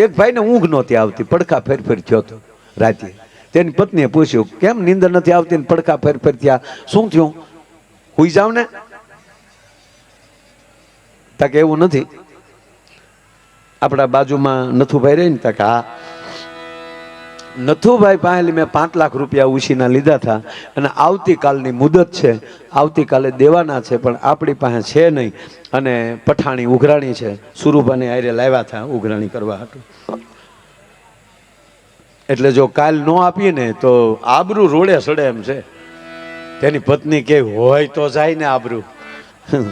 એક ભાઈને ઊંઘ નહોતી આવતી, પડખા ફેર ફેર થયો રાતે. તેની પત્નીએ પૂછ્યું, કેમ નીંદર નથી આવતી ને પડખા ફેર ફેર થયા? શું થયું? હુઈ જાવ ને. તાકે એવું નથી. આપણા બાજુમાં નથુભાઈ રહી ને, તાકે, હા નથુભાઈ પાસે મેં પાંચ લાખ રૂપિયા ઉછીના લીધા હતા અને આવતીકાલની મુદત છે. આવતીકાલે દેવાના છે, પણ આપણી પાસે છે નહીં. અને પઠાણી ઉઘરાણી છે. સુરુભાને આયરે લાવ્યા હતા ઉઘરાણી કરવા હતું એટલે જો કાલ ન આપીએ ને, તો આબરૂ રોડે સડે એમ છે. તેની પત્ની કે હોય તો જાય ને આબરૂ.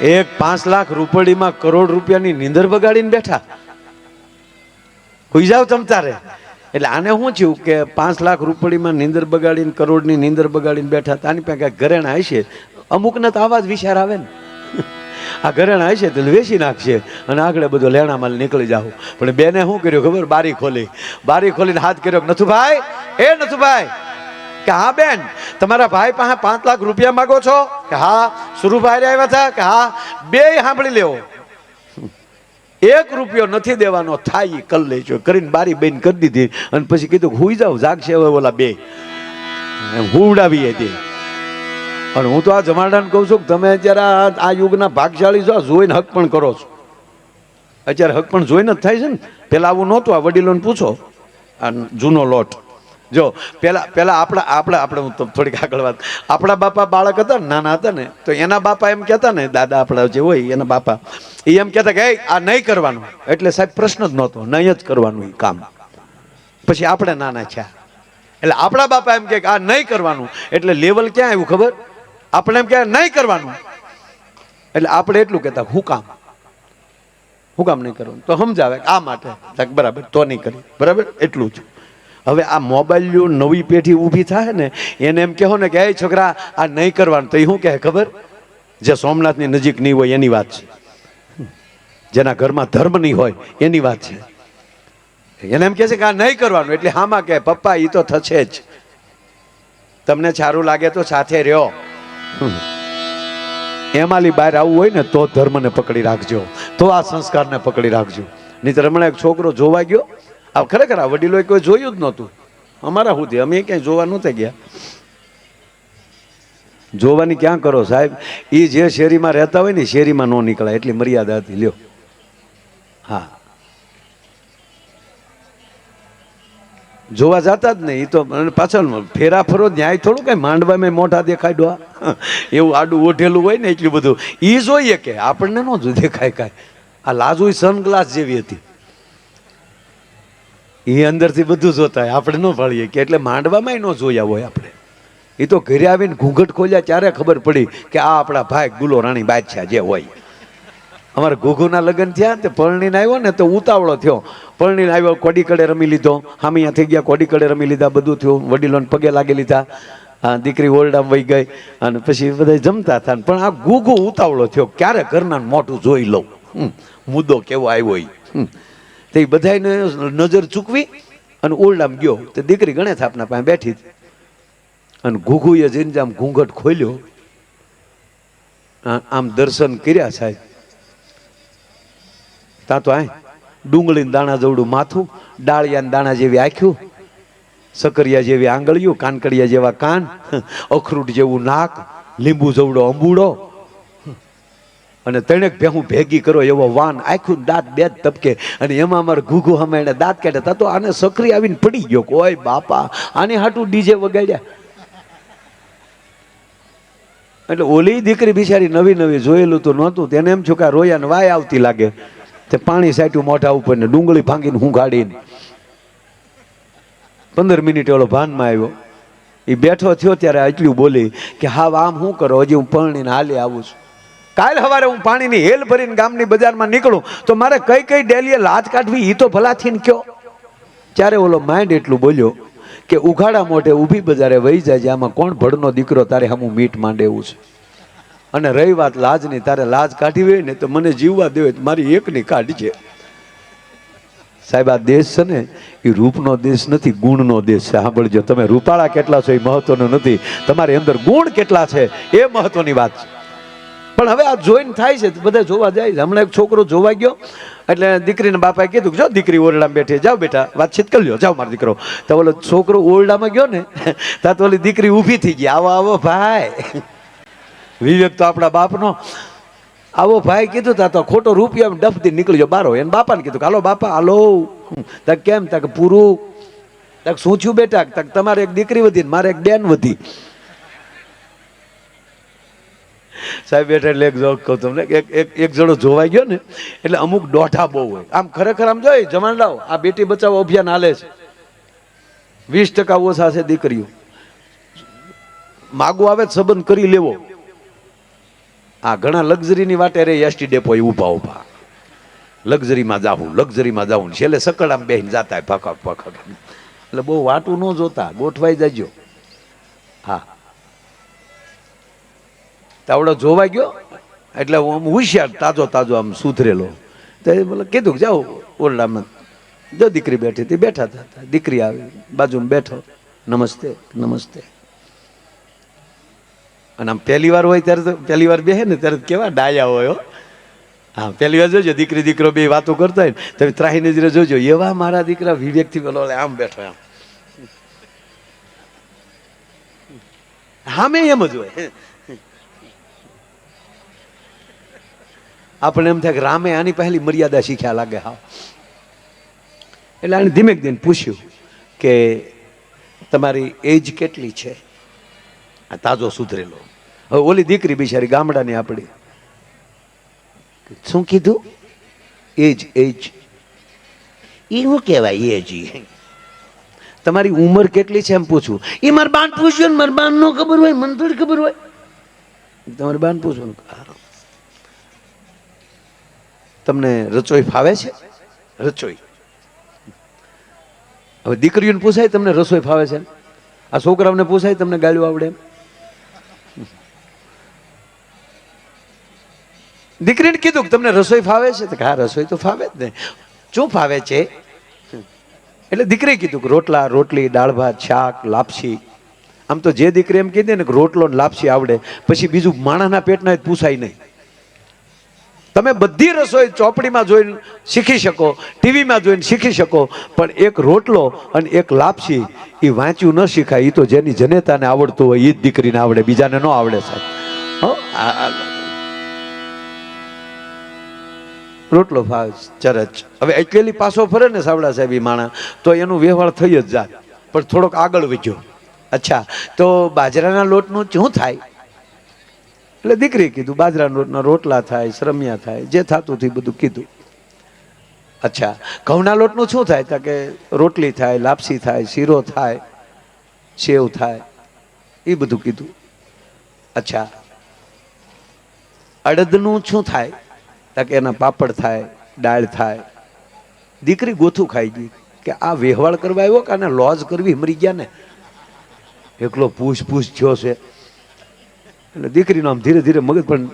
એક પાંચ લાખ રૂપડીમાં કરોડ રૂપિયાની નીંદર બગાડીને બેઠા. હોઈ જાવ તમ તારે એટલે આને શું થયું કે પાંચ લાખ રૂપડીમાં નીંદર બગાડીને, કરોડની નીંદર બગાડીને બેઠા હતા. આની પાસે કાંઈક ઘરેણા હશે? અમુકને તો આવા જ વિચાર આવે ને. આ ઘરેણા હશે તો વેચી નાખશે અને આગળ બધો લેણામાં નીકળી જાવ પણ બેને શું કર્યું ખબર? બારી ખોલી. બારી ખોલીને હાથ કર્યો નથુભાઈ એ નથુભાઈ કે, હા, બેન, તમારા ભાઈ પાસે પાંચ લાખ રૂપિયા માગો છો? કે, હા. સુરુભાઈ આવ્યા હતા? કે, હા. બે સાંભળી લેવો એક રૂપિયો નથી દેવાનો, થાય કર લેજો. કરીને બારી બેન કરી દીધી અને પછી કીધું હુઈ જાવ જાગશે હવે ઓલા બે. હુવડાવી હતી અને હું તો આ જમાડાને કહું છું કે તમે અત્યારે આ- યુગના ભાગશાળી છો જોઈને હક પણ કરો છો. અત્યારે હક પણ જોઈને જ થાય છે ને. પેલા આવું નહોતું, આ વડીલોને પૂછો. આ જૂનો લોટ. જો, પેલા પેલા આપણા આપણા આપણે હું થોડીક આગળ વાત આપણા બાપા બાળક હતા નાના હતા ને, તો એના બાપા એમ કહેતા ને, દાદા આપણા જે હોય એના બાપા. એ એમ કહેતા કે આ નહીં કરવાનું. એટલે સાહેબ પ્રશ્ન જ નહોતો, નહીં જ કરવાનું એ કામ. પછી આપણે નાના થયા. એટલે આપણા બાપા એમ કે, આ નહીં કરવાનું. એટલે લેવલ ક્યાં આવ્યું ખબર? આપણે એમ કે નહીં કરવાનું. એટલે આપણે એટલું કહેતા, હું કામ? હું કામ નહીં કરવાનું. તો સમજાવે આ માટે. બરાબર, તો નહીં કરી. બરાબર? એટલું જ. હવે આ મોબાઈલ નવી પેઢી ઊભી થાય ને, એને એમ કહો ને કે, એ છોકરા, આ નહીં કરવાનું. તો એ શું કહે ખબર? જે સોમનાથની નજીક નહીં હોય એની વાત છે. જેના ઘરમાં ધર્મ નહીં હોય એની વાત છે. એને એમ કહે છે કે, આ નહીં કરવાનું. એટલે હામાં કે પપ્પા એ તો થશે જ. તમને સારું લાગે તો સાથે રહ્યો. એમાંલી બહાર આવવું હોય ને, તો ધર્મને પકડી રાખજો. તો આ સંસ્કારને પકડી રાખજો. નહીં હમણાં એક છોકરો જોવા ગયો આ ખરેખર આ વડીલોએ કોઈ જોયું જ નહોતું. અમારા સુધી. અમે ક્યાંય જોવા નહોતા ગયા. જોવાની ક્યાં કરો સાહેબ? એ જે શેરીમાં રહેતા હોય ને શેરીમાં ન નીકળાય. એટલી મર્યાદા હતી. લ્યો. હા. જોવા જતા જ નહીં. એ તો પાછળ ફેરા ફરો ન્યાય થોડું કઈ માંડવામાં મોઢા દેખાડવા એવું આડું ઓઢેલું હોય ને એટલું બધું. એ જોઈએ કે આપણને ન જો દેખાય કાંઈ. આ લાજુ સનગ્લાસ જેવી હતી. એ અંદરથી બધું જોતા હોય. આપણે ન ભાળીએ કે એટલે માંડવામાં ન જોયા હોય આપણે. એ તો ઘરે આવીને ઘૂંઘટ ખોલ્યા ત્યારે ખબર પડી કે આ આપણા ભાઈ ગુલો રાણી બાદશાહ જે હોય. અમારે ઘોઘુના લગ્ન થયા તે પરણીને આવ્યો ને તો ઉતાવળો થયો. પરણીને આવ્યો, કોડી કડે રમી લીધો. હામે અહીંયા થઈ ગયા, કોડી કડે રમી લીધા, બધું થયું. વડીલોને પગે લાગી લીધા. આ દીકરી ઓરડામ વહી ગઈ અને પછી બધા જમતા હતા પણ આ ઘૂઘુ ઉતાવળો થયો. ક્યારે ઘરના મોટું જોઈ લઉં? મુદ્દો કેવો આવ્યો એ. તે બધાને નજર ચૂકવી અને ઓરડામાં ગયો. તે દીકરી ગણેશ આપના પાસે બેઠી અને ઘૂઘુએ જઈને આમ ઘૂંઘટ ખોલ્યો. આમ દર્શન કર્યા સાહેબ. તાં તો આ ડુંગળીના દાણા જવડું માથું, ડાળિયાના દાણા જેવી આંખ્યું, સકરિયા જેવી આંગળીઓ કાનકડિયા જેવા કાન, અખરૂટ જેવું નાક, લીંબુ જવડો અંબુડો. અને તણેક ભેહું ભેગી કરો એવો વાન. આખું દાંત બે જ તપકે અને એમાં અમારે ઘૂઘું હમે એને દાંત કાઢ્યા તા તો આને સકરી આવીને પડી ગયો કોઈ બાપા, આને હાટું ડીજે વગાડ્યા. એટલે ઓલી દીકરી બિચારી નવી નવી જોયેલું તો નહોતું. તેને એમ છું કે રોયા ને વાય આવતી લાગે. તે પાણી સાટ્યું મોઢા ઉપર ને ડુંગળી ભાંગીને હું ગાડીને પંદર મિનિટ ઓલો ભાનમાં આવ્યો. એ બેઠો થયો ત્યારે એટલું બોલી કે હા આમ શું કરો? હજી હું પરણીને હાલે આવું છું. કાલ સવારે હું પાણીની હેલ ભરીને ગામની બજારમાં નીકળું, તો મારે કઈ કઈ ડેલીએ લાજ કાઢવી એ તો ભલાથી ને કયો? ત્યારે ઓલો માઇન્ડ એટલું બોલ્યો કે ઉઘાડા મોઢે ઊભી બજારે વહી જાય છે, આમાં કોણ ભડનો દીકરો તારે હમું મીઠ માંડે એવું છે? અને રહી વાત લાજની, તારે લાજ કાઢી હોય ને તો મને જીવવા દેવે મારી એકની કાઢજે સાહેબ, આ દેશ છે ને એ રૂપનો દેશ નથી, ગુણનો દેશ છે. સાંભળજો, તમે રૂપાળા કેટલા છો એ મહત્વનું નથી. તમારી અંદર ગુણ કેટલા છે, એ મહત્વની વાત છે. પણ હવે આ જોઈન થાય છે, બધા જોવા જાય છે. હમણાં એક છોકરો જોવા ગયો, એટલે દીકરીને બાપાએ કીધું જો દીકરી ઓરડામાં બેઠી જાઓ બેટા, વાતચીત કરી લો જાઓ મારો દીકરો. તો ઓલો છોકરો ઓરડામાં ગયો ને ત્યાં તો ઓલી દીકરી ઊભી થઈ ગઈ, આવો આવો ભાઈ. વિવેક તો આપણા બાપનો. આવો ભાઈ કીધું, તા તો ખોટો રૂપિયા ડફથી નીકળી ગયો બારો. એને બાપાને કીધું હાલો બાપા, હાલો. તક કેમ તક પૂરું. તક શું છું બેટા? તક તમારે એક દીકરી વધી મારે એક બેન વધી. સાહેબ એટલે એક જોક કહું તમને એક એક જણો જોવાઈ ગયો ને, એટલે અમુક દોઢા બહુ હોય. આમ ખરેખર આમ જોઈએ જમાન આ બેટી બચાવો અભિયાન હાલે છે. વીસ ટકા ઓછા છે દીકરીઓ. માગો આવે સંબંધ કરી લેવો. આ ઘણા લક્ઝરીની વાટે રે એસટી ડેપો ઊભા ઊભા. લક્ઝરીમાં જાવું લક્ઝરીમાં જાવું છેલ્લે સકડામાં બેહીને જાતા પકડ પકડ એટલે બહુ વાટું ન જોતા, ગોઠવાઈ જાજો. તાવડો જોવા ગયો. એટલે હું આમ હોશિયાર, તાજો તાજો આમ સુધરેલો. તો બોલે, કીધું જાઓ, ઓરડામાં જો દીકરી બેઠી હતી. બેઠા હતા દીકરી આવી, બાજુમાં બેઠો. નમસ્તે નમસ્તે. અને આમ પહેલી વાર હોય ત્યારે તો, પહેલી વાર બેહે ને ત્યારે કેવા ડાયા હોય, હા. પહેલી વાર જોજો, દીકરી, દીકરો બે વાતો કરતા હોય ને તમે ત્રાહી નજરે જોજો, એવા મારા દીકરા વિવેકથી પેલો આમ બેઠો આમ હામે એમ જ હોય. આપણે એમ થાય કે રામે આની પહેલી મર્યાદા શીખ્યા લાગે હા. એટલે આને ધીમે ધીમે પૂછ્યું કે તમારી એજ કેટલી છે? આ તાજો સુધરેલો. હવે ઓલી દીકરી બિચારી ગામડાની આપણી. શું કીધું? એજ એજ. એ શું કહેવાય એજ? તમારી ઉંમર કેટલી છે એમ પૂછું. એ મારા બાન પૂછ્યું ને મારા બાન નો ખબર હોય મને થોડી ખબર હોય. તમારે બાન પૂછવું હા. તમને રચોઈ ફાવે છે? રચોઈ. હવે દીકરીઓને પૂછાય તમને રસોઈ ફાવે છે આ છોકરાઓને પૂછાય તમને ગાળ્યું આવડે દીકરીને કીધું કે તમને રસોઈ ફાવે છે? તો હા, રસોઈ તો ફાવે જ ને. શું ફાવે છે? એટલે દીકરી કીધું કે રોટલા, રોટલી, દાળ ભાત, શાક, લાપસી. આમ તો જે દીકરી એમ કીધી ને કે રોટલો લાપસી આવડે, પછી બીજું માણાના પેટના પૂછાય નહીં. તમે બધી રસોઈ ચોપડીમાં જોઈને શીખી શકો, ટીવીમાં જોઈને શીખી શકો, પણ એક રોટલો અને એક લાપસી એ વાંચ્યું ન શીખાય એ તો જેની જનેતાને આવડતું હોય એ જ દીકરીને આવડે, બીજાને ન આવડે સાહેબ. રોટલો ભાવ ચરચ. હવે એટલેલી પાછો ફરે ને સાવડા સાહેબ માણા, તો એનું વ્યવહાર થઈ જ જાય, પણ થોડોક આગળ વધ્યો. અચ્છા, તો બાજરાના લોટનું શું થાય? એટલે દીકરી કીધું, બાજરાના રોટના રોટલા થાય, શ્રમિયા થાય, જે થતું હતું બધું કીધું. અચ્છા, ઘઉંના લોટનું શું થાય? તો કે રોટલી થાય, લાપસી થાય, શીરો થાય, સેવ થાય, એ બધું કીધું. અચ્છા, અડદનું શું થાય? તો કે એના પાપડ થાય, દાળ થાય. દીકરી ગોથું ખાઈ ગઈ. કે આ વ્યવહાર કરવા આવ્યો કે આને લોજ કરવી? મરી ગયા ને? એકલો પૂછ પૂછ થયો છે. એટલે દીકરીનો આમ ધીરે ધીરે મગજ પણ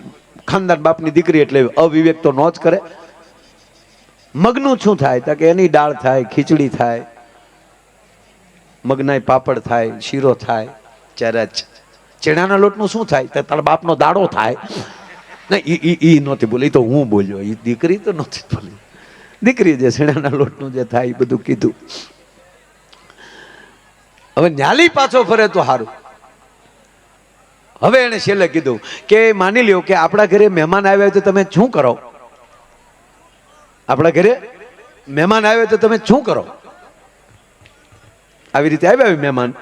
ખાનદાન બાપની દીકરી એટલે અવિવેક તો નો જ કરે. મગનું શું થાય? તો કે એની દાળ થાય, ખીચડી થાય, મગનાય પાપડ થાય, શીરો થાય ચરચ ચણાના લોટનું શું થાય? તો તારા બાપનો દાડો થાય. ના એ એ નથી બોલી તો હું બોલ્યો. એ દીકરી તો જ બોલી. દીકરી જે ચણાના લોટનું જે થાય એ બધું કીધું. હવે ન્યાલી પાછો ફરે તો સારું હવે એને છેલ્લે કીધું કે માની લ્યો કે આપણા ઘરે મહેમાન આવ્યા તો તમે શું કરો? આપણા ઘરે મહેમાન આવ્યા તો તમે શું કરો? આવી રીતે આવ્યા મહેમાન?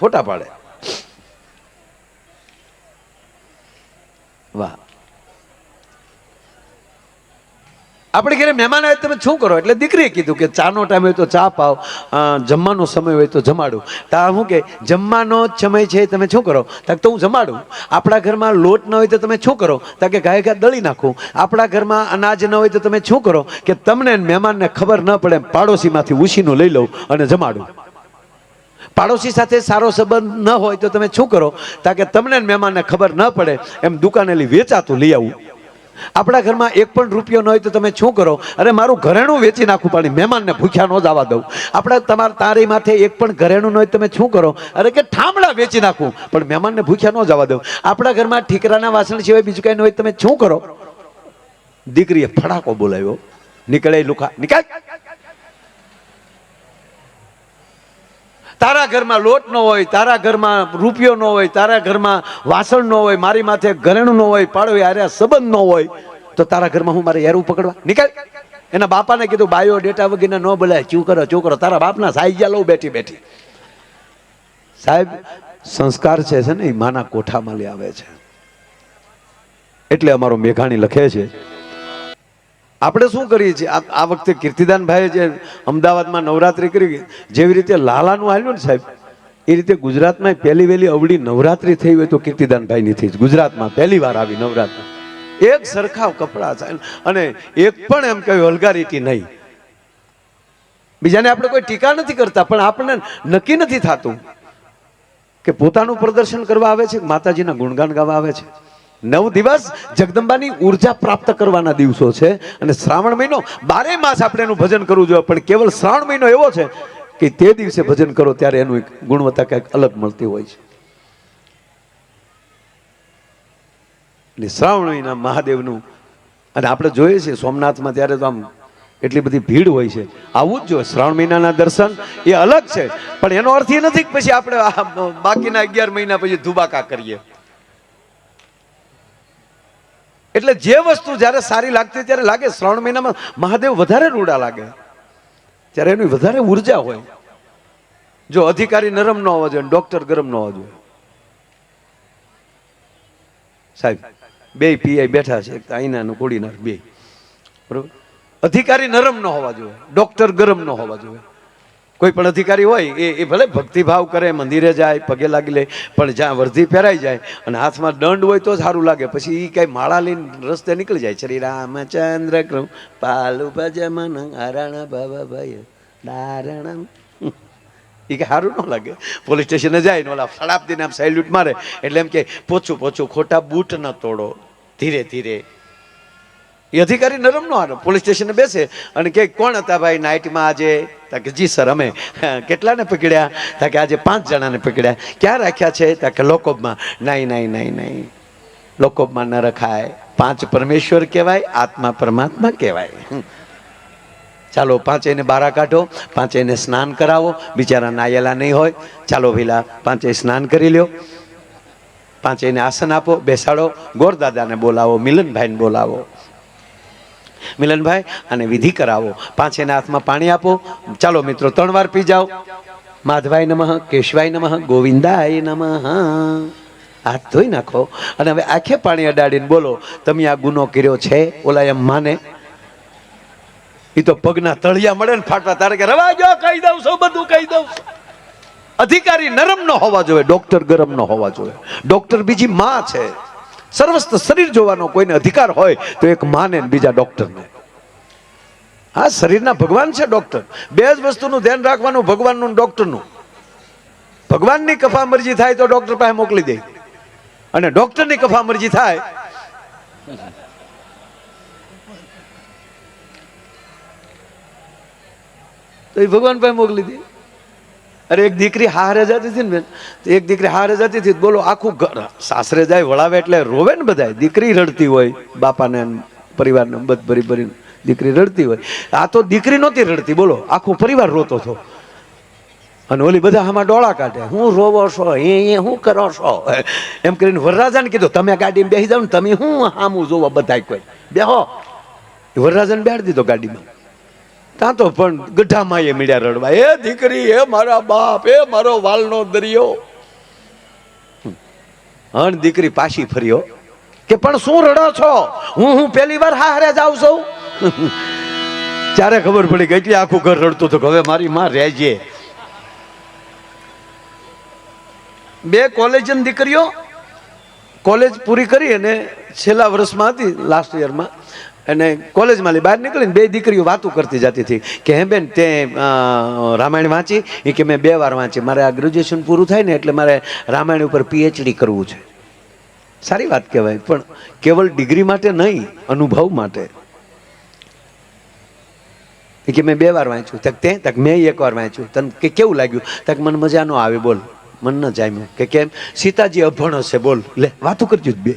ફોટા પાડે. આપણે ઘરે મહેમાન આવે તમે શું કરો? એટલે દીકરીએ કીધું કે ચાનો ટાઈમ હોય તો ચા પાવ જમવાનો સમય હોય તો જમાડું. તા શું કે, જમવાનો જ સમય છે, તમે શું કરો? તાક તો હું જમાડું. આપણા ઘરમાં લોટ ન હોય તો તમે શું કરો? તા કે, ગાય ગાય દળી નાખું. આપણા ઘરમાં અનાજ ન હોય તો તમે શું કરો? કે, તમને મહેમાનને ખબર ન પડે, પાડોશીમાંથી ઉછીનું લઈ લઉં અને જમાડું. પાડોશી સાથે સારો સંબંધ ન હોય તો તમે શું કરો? તાકે તમને મહેમાનને ખબર ન પડે, એમ દુકાનેલી વેચાતું લઈ આવું. આપણા ઘરમાં એક પણ રૂપિયો ન હોય તો તમે શું કરો? અરે, મારું ઘરેણું વેચી નાખું પાણી મહેમાનને ભૂખ્યા ન જવા દઉં. આપણે, તમારા તારી માથે એક પણ ઘરેણું ન હોય તમે શું કરો? અરે, કે ઠામડા વેચી નાખું, પણ મહેમાનને ભૂખ્યા ન જવા દઉં. આપણા ઘરમાં ઠીકરાના વાસણ સિવાય બીજું કાંઈ ન હોય તમે શું કરો? દીકરીએ ફડાકો બોલાવ્યો. નીકળે લુખા, નીકળ! તારા ઘરમાં લોટ ન હોય, તારા ઘરમાં રૂપિયો ન હોય, તારા ઘરમાં વાસણ ન હોય, મારી માથે ઘરેણું ન હોય પાડો આર્યા સંબંધ ન હોય, તો તારા ઘરમાં હું મારે હેરું પકડવા? નીકળ એના બાપાને કીધું, બાયો, ડેટા વગેરે ન બોલાય. ચૂ કરો ચૂ કરો. તારા બાપના સાઈ ગયા લઉં બેઠી બેઠી. સાહેબ, સંસ્કાર છે છે ને, એ માના કોઠામાં લઈ આવે છે. એટલે અમારો મેઘાણી લખે છે આપણે શું કરીએ છીએ? આ વખતે કીર્તિદાનભાઈએ જે અમદાવાદમાં નવરાત્રી કરી, જેવી રીતે લાલાનું આવ્યું ને સાહેબ, એ રીતે ગુજરાતમાં પહેલી વહેલી અવળી નવરાત્રી થઈ હોય તો કીર્તિદાનભાઈની થઈ. ગુજરાતમાં પહેલી વાર આવી નવરાત્રી. એક સરખા કપડા છે અને એક પણ એમ કહ્યું વલ્ગારિટી નહીં. બીજાને આપણે કોઈ ટીકા નથી કરતા, પણ આપણને નક્કી નથી થતું કે પોતાનું પ્રદર્શન કરવા આવે છે માતાજીના ગુણગાન ગાવા આવે છે? નવ દિવસ જગદંબાની ઊર્જા પ્રાપ્ત કરવાના દિવસો છે અને શ્રાવણ મહિનો બારે માસ આપણે એનું ભજન કરવું જોઈએ, પણ કેવલ શ્રાવણ મહિનો એવો છે કે તે દિવસે ભજન કરો ત્યારે એનું એક ગુણવત્તા કંઈક અલગ મળતી હોય છે. એટલે શ્રાવણ મહિના મહાદેવનું, અને આપણે જોઈએ છીએ સોમનાથમાં ત્યારે તો આમ એટલી બધી ભીડ હોય છે. આવું જ જોઈએ, શ્રાવણ મહિનાના દર્શન એ અલગ છે, પણ એનો અર્થ એ નથી કે પછી આપણે બાકીના અગિયાર મહિના પછી ધુબાકા કરીએ. એટલે જે વસ્તુ જ્યારે સારી લાગતી ત્યારે લાગે, શ્રાવણ મહિનામાં મહાદેવ વધારે રૂડા લાગે. ત્યારે એની વધારે ઊર્જા હોય. જો અધિકારી નરમ ન હોવા જોઈએ ડોક્ટર ગરમ ન હોવા જોઈએ. સાહેબ, બે પીઆઈ બેઠા છે અને કોડીનાર બે. બરોબર? અધિકારી નરમ ન હોવા જોઈએ, ડોક્ટર ગરમ ન હોવા જોઈએ. કોઈ પણ અધિકારી હોય, એ એ ભલે ભક્તિભાવ કરે, મંદિરે જાય, પગે લાગી લે, પણ જ્યાં વર્ધી પહેરાઈ જાય અને હાથમાં દંડ હોય તો સારું લાગે. પછી એ કાંઈ માળા લઈને રસ્તે નીકળી જાય. શ્રી રામચંદ્ર કૃમ પાલુ ભજમન હરણ ભવ ભય દારણ એ કે સારું ન લાગે. પોલીસ સ્ટેશને જાય ને ઓલા ફળાપ દઈને આમ સેલ્યુટ મારે. એટલે એમ કે પોચું પોચું ખોટા બૂટ ન તોડો. ધીરે ધીરે એ અધિકારી નરમ નો હારો પોલીસ સ્ટેશને બેસે અને કે કોણ હતા ભાઈ નાઇટમાં આજે? તા કે, જી સર, અમે કેટલાને પકડ્યા? તા કે, આજે પાંચ જણાને પકડ્યા. ક્યાં રાખ્યા છે? તા કે લોકોબમાં નહીં નહીં નહીં નહીં લોકોબમાં ન રખાય. પાંચ પરમેશ્વર કહેવાય, આત્મા પરમાત્મા કહેવાય. ચાલો પાંચેયને બારા કાઢો પાંચેયને સ્નાન કરાવો, બિચારા નાયેલા નહીં હોય. ચાલો ભીલા પાંચેય સ્નાન કરી લ્યો. પાંચેયને આસન આપો, બેસાડો. ગોરદાદાને બોલાવો, મિલનભાઈને બોલાવો. મિલનભાઈ, અને વિધિ કરાવો. પાંચેના હાથમાં પાણી આપો. ચાલો મિત્રો, ત્રણ વાર પી જાઓ. માધવાય નમઃ, કેશવાય નમઃ, ગોવિંદાય નમઃ. હાથ ધોઈ નાખો. અને હવે આખે પાણી અડાડીને બોલો, તમે આ ગુનો કર્યો છે? ઓલા એમ માને. એ તો પગના તળિયા મળે ને ફાટવા તારે કે, રવા જો, કહી દઉં છું, બધું કહી દઉં અધિકારી નરમ ન હોવા જોઈએ, ડોક્ટર ગરમ ન હોવા જોઈએ. ડોક્ટર બીજી માં છે. સર્વસ્ત શરીર જોવાનો કોઈને અધિકાર હોય તો એક માને બીજા ડોક્ટરને હા, શરીરના ભગવાન છે ડોક્ટર બે જ વસ્તુનું ધ્યાન રાખવાનું ભગવાનનું ડોક્ટરનું ભગવાનની કફા મરજી થાય તો ડોક્ટર પાસે મોકલી દે. અને ડોક્ટરની કફા મરજી થાય તો એ ભગવાન પાસે મોકલી દે. અરે એક દીકરી હારે જતી હતી ને બેન એક દીકરી હારે જતી હતી બોલો, આખું ઘર, સાસરે જાય, વળાવે એટલે રોવે ને બધા દીકરી રડતી હોય, બાપાને પરિવારને બધ ભરી ભરીને દીકરી રડતી હોય. આ તો દીકરી નહોતી રડતી, બોલો, આખો પરિવાર રોતો હતો. અને ઓલી બધા આમાં ડોળા કાઢે, હું રોવો છો, એ એ, હું કરો છો? એમ કરીને વરરાજાને કીધું, તમે ગાડીમાં બેસી જાઓ ને તમે હું હામું જોવો બધા કોઈ. બેહો. વરરાજાને બેહાડી દીધો ગાડીમાં. ત્યાં તો પણ ગઢામાં એ મીડિયા રડવા. એ દીકરી, એ મારા બાપ, એ મારો વાલનો દરિયો. હણ દીકરી પાછી ફર્યો કે, પણ શું રડો છો? હું હું પહેલી વાર હારે જાઉં છું. ત્યારે ખબર પડી ગઈ કે આખું ઘર રડતું હતું હવે મારી માં રહેજે. બે કોલેજન દીકરીઓ, કોલેજ પૂરી કરી અને છેલ્લા વર્ષમાં હતી લાસ્ટ યરમાં અને કોલેજમાં લઈ બહાર નીકળીને બે દીકરીઓ વાતો કરતી જતી હતી કે, હે બેન, તે રામાયણ વાંચી? એ કે, મેં બે વાર વાંચી. મારે આ ગ્રેજ્યુએશન પૂરું થાય ને એટલે મારે રામાયણ ઉપર પીએચડી કરવું છે. સારી વાત કહેવાય, પણ કેવલ ડિગ્રી માટે નહીં, અનુભવ માટે. કે, મેં બે વાર વાંચ્યું. તક તે, તક મેં એક વાર વાંચ્યું. તને કે, કેવું લાગ્યું? તક મને મજા ન આવે, બોલ. મન ન જામ્યું. કે, કેમ? સીતાજી અભણ હશે, બોલ. લે, વાતું કરજો જ બે.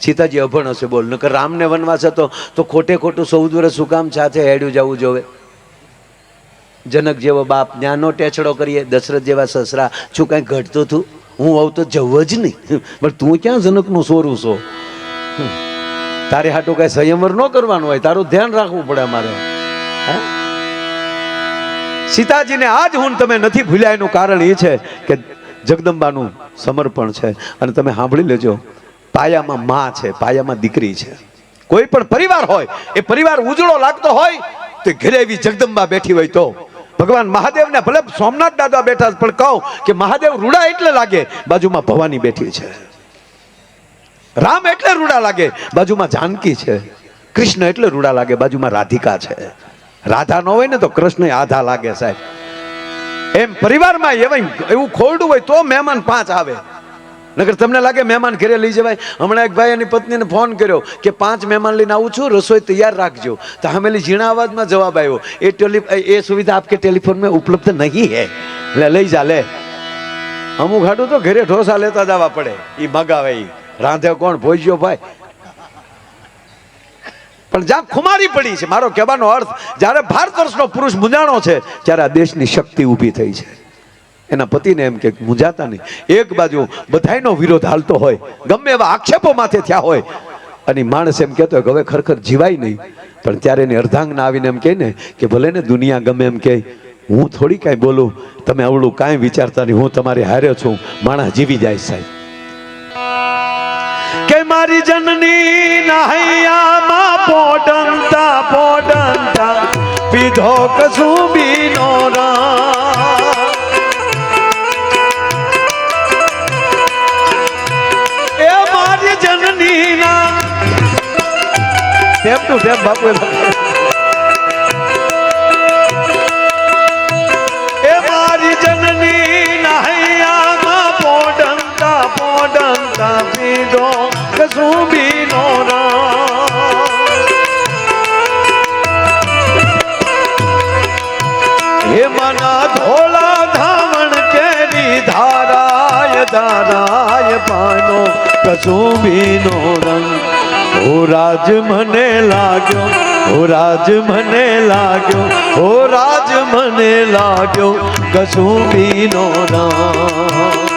સીતાજી અભણ હશે બોલ, નકર રામને વનવાસ હતો તો ખોટે ખોટું ચૌદ વર્ષ શું કામ સાથે હેડ્યું જવું જોવે. જનક જેવો બાપ જ્ઞાનનો ટેચડો કરીએ, દશરથ જેવા સસરા, શું કાંઈ ઘટતું હતું હું આવું તો જવું જ નહીં. પણ તું ક્યાં જનકનું સોરું છો. તારે હાટું કાંઈ સંયમર ન કરવાનું હોય, તારું ધ્યાન રાખવું પડે અમારે? સીતાજીને આજ હું તમે નથી ભૂલ્યા, એનું કારણ એ છે કે જગદંબાનું સમર્પણ છે. અને તમે સાંભળી લેજો પાયામાં માં છે, પાયામાં દીકરી છે. કોઈ પણ પરિવાર હોય, એ પરિવાર ઉજળો લાગતો હોય, તો ઘરે એવી જગદંબા બેઠી હોય તો. ભગવાન મહાદેવને ભલે સોમનાથ દાદા બેઠા પણ કહું કે મહાદેવ રૂડા એટલે લાગે, બાજુમાં ભવાની બેઠી છે. રામ એટલે રૂડા લાગે, બાજુમાં જાનકી છે. કૃષ્ણ એટલે રૂડા લાગે, બાજુમાં રાધિકા છે. રાધા ન હોય ને તો કૃષ્ણ આધા લાગે સાહેબ. એમ પરિવારમાં એવું ખોરડું હોય તો મહેમાન પાંચ આવે. નકર તમને લાગે મહેમાન ઘરે લઈ જવાય? હમણાં એક ભાઈ એની પત્નીને ફોન કર્યો કે પાંચ મહેમાન લઈને આવું છું, રસોઈ તૈયાર રાખજો. તો હમેલી ઝીણા અવાજમાં જવાબ આવ્યો એ ટેલિફ એ સુવિધા આપકે ટેલિફોન में ઉપલબ્ધ નહીં હે. લે, લઈ જા, લે. અમુક હાડું તો ઘરે ઢોસા લેતા જવા પડે એ મગાવે એ રાંધે કોણ? ભોજ્યો ભાઈ. પણ જ્યાં ખુમારી પડી છે. મારો કહેવાનો અર્થ, જ્યારે ભારત વર્ષનો પુરુષ મુંજાણો છે, ત્યારે આ દેશની શક્તિ ઊભી થઈ છે. એના પતિને એમ કે, મુંજાતા નહીં. એક બાજુ બધાયનો વિરોધ હાલતો હોય, ગમે એવા આક્ષેપો માથે થયા હોય, અને માણસ એમ કહેતો હોય હવે ખરેખર જીવાય નહીં. પણ ત્યારે એની અર્ધાંગના આવીને એમ કહે ને, કે ભલે ને દુનિયા ગમે એમ કહે, હું થોડી કાંઈ બોલું, તમે અવળું કાંઈ વિચારતા નહીં, હું તમારી હારે છું, માણસ જીવી જાય સાહેબ. કે મારી જનની નાહૈયામાં પોડંતા પોડંતા પીધો કસુંબીનો રા ટેપ ટુ સ્ટેપ બાપુ, એ મારી જનની નહૈયામાં પોડંતા પોડંતા પીધો કસુંબીનો હે મના ધોલા ધાવણ કેરી ધારાય ધારાય પાનો કસુંબીનો રંગ. ઓ રાજ મને લાગ્યો ઓ રાજ મને લાગ્યો ઓ રાજ મને લાગ્યો કસુંબીનો રંગ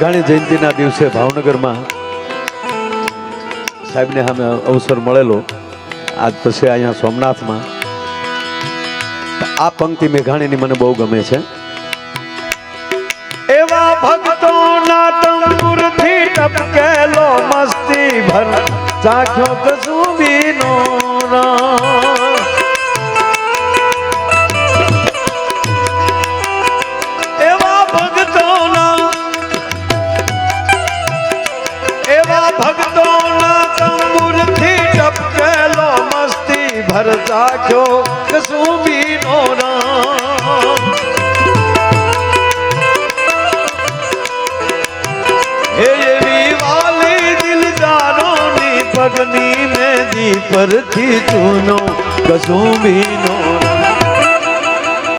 મેઘાણી જયંતિના દિવસે ભાવનગરમાં સાહેબને સામે અવસર મળેલો. આજ પછી અહીંયા સોમનાથમાં. આ પંક્તિ મેઘાણીની મને બહુ ગમે છે. એવા ભક્તોના તંબુરથી ટપકેલો મસ્તી ભર ચાખ્યો કસુબીનો રામ ભરતા ક્યો કસુંબીનો રામ. હે એવી વાલી દિલદારોની પગની મેદી પરથી ચૂનો કસુંબીનો